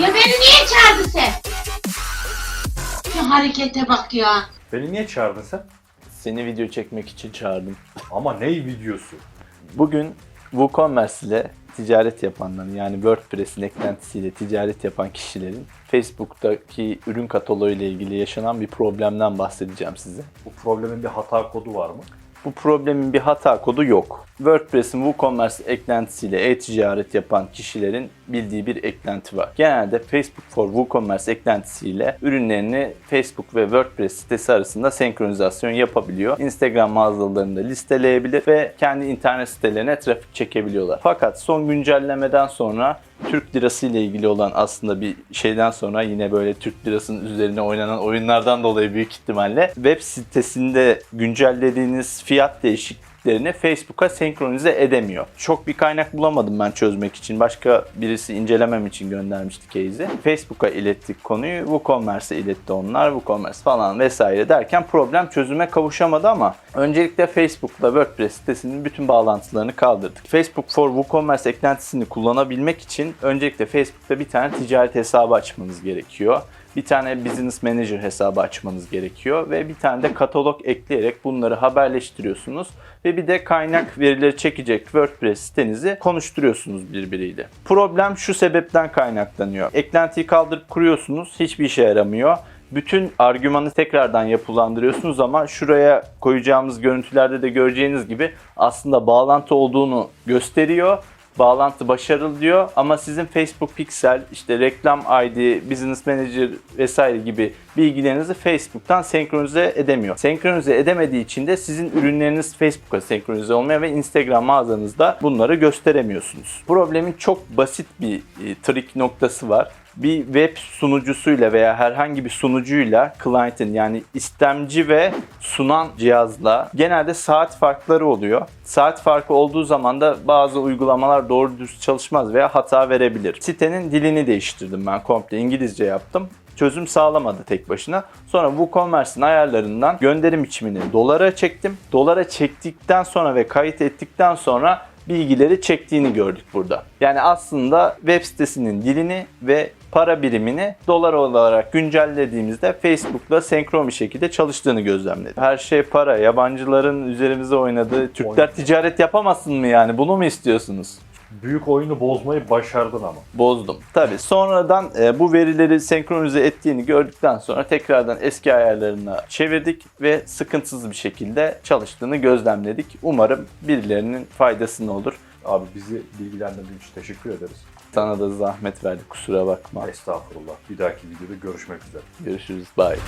Ya beni niye çağırdın sen? Şu harekete bak ya. Beni niye çağırdın sen? Seni video çekmek için çağırdım. Ama ney videosu? Bugün WooCommerce ile ticaret yapanların yani WordPress'in eklentisiyle ticaret yapan kişilerin Facebook'taki ürün kataloğu ile ilgili yaşanan bir problemden bahsedeceğim size. Bu problemin bir hata kodu var mı? Bu problemin bir hata kodu yok. WordPress'in WooCommerce eklentisiyle e-ticaret yapan kişilerin bildiği bir eklenti var. Genelde Facebook for WooCommerce eklentisiyle ürünlerini Facebook ve WordPress sitesi arasında senkronizasyon yapabiliyor. Instagram mağazalarında listeleyebilir ve kendi internet sitelerine trafik çekebiliyorlar. Fakat son güncellemeden sonra Türk lirası ile ilgili olan aslında bir şeyden sonra yine böyle Türk lirasının üzerine oynanan oyunlardan dolayı büyük ihtimalle web sitesinde güncellediğiniz fiyat değişikliklerini Facebook'a senkronize edemiyor. Çok bir kaynak bulamadım ben çözmek için. Başka birisi incelemem için göndermişti case'i. Facebook'a ilettik konuyu. WooCommerce'e iletti onlar. WooCommerce falan vesaire derken problem çözüme kavuşamadı ama öncelikle Facebook'la WordPress sitesinin bütün bağlantılarını kaldırdık. Facebook for WooCommerce eklentisini kullanabilmek için öncelikle Facebook'ta bir tane ticaret hesabı açmanız gerekiyor. Bir tane Business Manager hesabı açmanız gerekiyor ve bir tane de katalog ekleyerek bunları haberleştiriyorsunuz ve bir de kaynak verileri çekecek WordPress sitenizi konuşturuyorsunuz birbiriyle. Problem şu sebepten kaynaklanıyor. Eklentiyi kaldırıp kuruyorsunuz, hiçbir işe yaramıyor. Bütün argümanı tekrardan yapılandırıyorsunuz ama şuraya koyacağımız görüntülerde de göreceğiniz gibi aslında bağlantı olduğunu gösteriyor bağlantı başarılı diyor ama sizin Facebook Pixel, işte reklam ID, Business Manager vesaire gibi bilgilerinizi Facebook'tan senkronize edemiyor. Senkronize edemediği için de sizin ürünleriniz Facebook'a senkronize olmuyor ve Instagram mağazanızda bunları gösteremiyorsunuz. Problemin çok basit bir e, trik noktası var bir web sunucusuyla veya herhangi bir sunucuyla client'in yani istemci ve sunan cihazla genelde saat farkları oluyor. Saat farkı olduğu zaman da bazı uygulamalar doğru düz çalışmaz veya hata verebilir. Sitenin dilini değiştirdim ben komple İngilizce yaptım çözüm sağlamadı tek başına. Sonra WooCommerce'ın ayarlarından gönderim biçimini dolara çektim. Dolara çektikten sonra ve kayıt ettikten sonra bilgileri çektiğini gördük burada. Yani aslında web sitesinin dilini ve para birimini dolar olarak güncellediğimizde Facebook'la senkron bir şekilde çalıştığını gözlemledik. Her şey para, yabancıların üzerimize oynadığı, Türkler ticaret yapamasın mı yani bunu mu istiyorsunuz? Büyük oyunu bozmayı başardın ama. bozdum. Tabii sonradan e, bu verileri senkronize ettiğini gördükten sonra tekrardan eski ayarlarına çevirdik ve sıkıntısız bir şekilde çalıştığını gözlemledik. Umarım birilerinin faydasına olur. Abi bizi bilgilendirdiğin için teşekkür ederiz. Sana da zahmet verdik kusura bakma. Estağfurullah. Bir dahaki videoda görüşmek üzere. Görüşürüz. Bye.